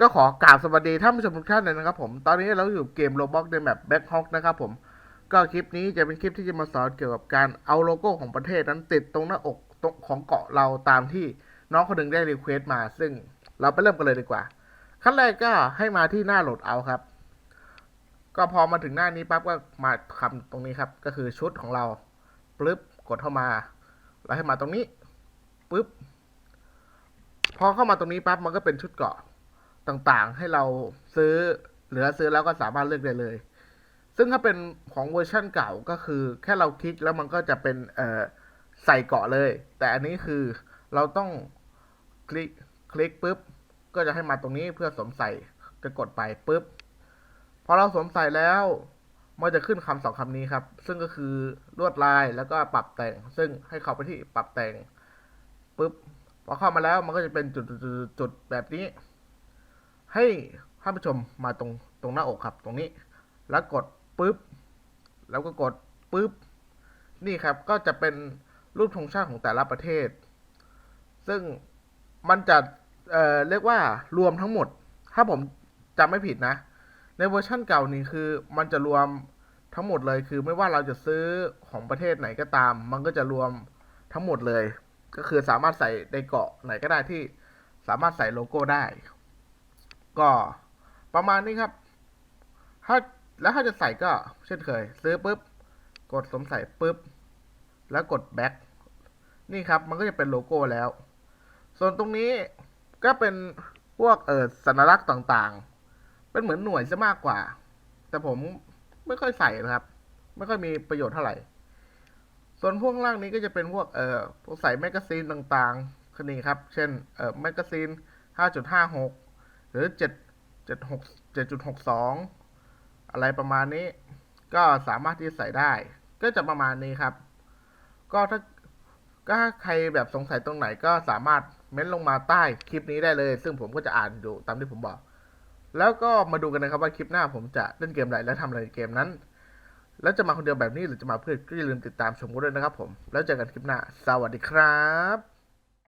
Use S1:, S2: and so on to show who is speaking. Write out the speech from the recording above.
S1: ก็ขอกราบสวัสดีท่านผู้ชมทุกท่านเลยนะครับผมตอนนี้เราอยู่เกมโรบ็อกในแบบแบ็คฮอกนะครับผมก็คลิปนี้จะเป็นคลิปที่จะมาสอนเกี่ยวกับการเอาโลโก้ของประเทศนั้นติดตรงหน้าอกตรงของเกาะเราตามที่น้องคนหนึ่งได้รีเควสต์มา ซึ่งเราไปเริ่มกันเลยดีกว่า ขั้นแรกก็ให้มาที่หน้าโหลดเอาครับ ก็พอมาถึงหน้านี้ปั๊บก็มาคำตรงนี้ครับ ก็คือชุดของเราปึ๊บกดเข้ามา แล้วให้มาตรงนี้ปึ๊บพอเข้ามาตรงนี้ปั๊บมันก็เป็นชุดเกาะ ต่างๆ ให้เราซื้อเหลือซื้อแล้วก็สามารถเลือกได้เลย ซึ่งถ้าเป็นของเวอร์ชั่นเก่าก็คือ แค่เราคลิกแล้วมันก็จะเป็นเอ่อใส่เกาะเลย แต่อันนี้คือเราต้องคลิกคลิกปุ๊บ ก็จะให้มาตรงนี้เพื่อสวมใส่จะกดไปปุ๊บพอเราสวมใส่แล้วมันจะขึ้นคำสองคำนี้ครับ ซึ่งก็คือลวดลายแล้วก็ปรับแต่ง ซึ่งให้เข้าไปที่ปรับแต่งปุ๊บพอเข้ามาแล้วมันก็จะเป็นจุดๆๆจุดแบบนี้ ให้ท่านผู้ชมมาตรงตรงหน้าอกครับตรงนี้ แล้วกดปุ๊บ แล้วก็กดปุ๊บ นี่ครับก็จะเป็นรูปธงชาติของแต่ละประเทศ ซึ่งมันจะเอ่อเรียกว่ารวมทั้งหมด ถ้าผมจำไม่ผิดนะ ในเวอร์ชั่นเก่านี่คือมันจะรวมทั้งหมดเลยคือไม่ว่าเราจะซื้อของประเทศไหนก็ตาม มันก็จะรวมทั้งหมดเลย ก็คือสามารถใส่ในเกาะไหนก็ได้ที่สามารถใส่โลโก้ได้ ก็ประมาณนี้ครับ ถ้าแล้วถ้าจะใส่ก็เช่นเคย ซื้อปุ๊บ กดสมใส่ปุ๊บ แล้วกดแบ็คนี่ครับ มันก็จะเป็นโลโก้แล้ว ส่วนตรงนี้ก็เป็นพวกเออสัญลักษณ์ต่างๆ เป็นเหมือนหน่วยซะมากกว่า แต่ผมไม่ค่อยใส่นะครับ ไม่ค่อยมีประโยชน์เท่าไหร่ ส่วนพวกล่างนี้ก็จะเป็นพวกเออพวกใส่แมกกาซีนต่างๆคนี่ครับ เช่นเออแมกกาซีน5.56 หรือ7 76 7.62องอะไรประมาณนี้ ก็สามารถที่จะใส่ได้ ก็จะประมาณนี้ครับ ก็ถ้าก็ถ้าใครแบบสงสัยตรงไหนก็สามารถเม้นลงมาใต้คลิปนี้ได้เลย ซึ่งผมก็จะอ่านอยู่ตามที่ผมบอก แล้วก็มาดูกันนะครับว่าคลิปหน้าผมจะเล่นเกมอะไรและทำอะไรในเกมนั้น แล้วจะมาคนเดียวแบบนี้หรือจะมาเพื่อนก็อย่าลืมติดตามชมกันด้วยนะครับผม แล้วเจอกันคลิปหน้า สวัสดีครับ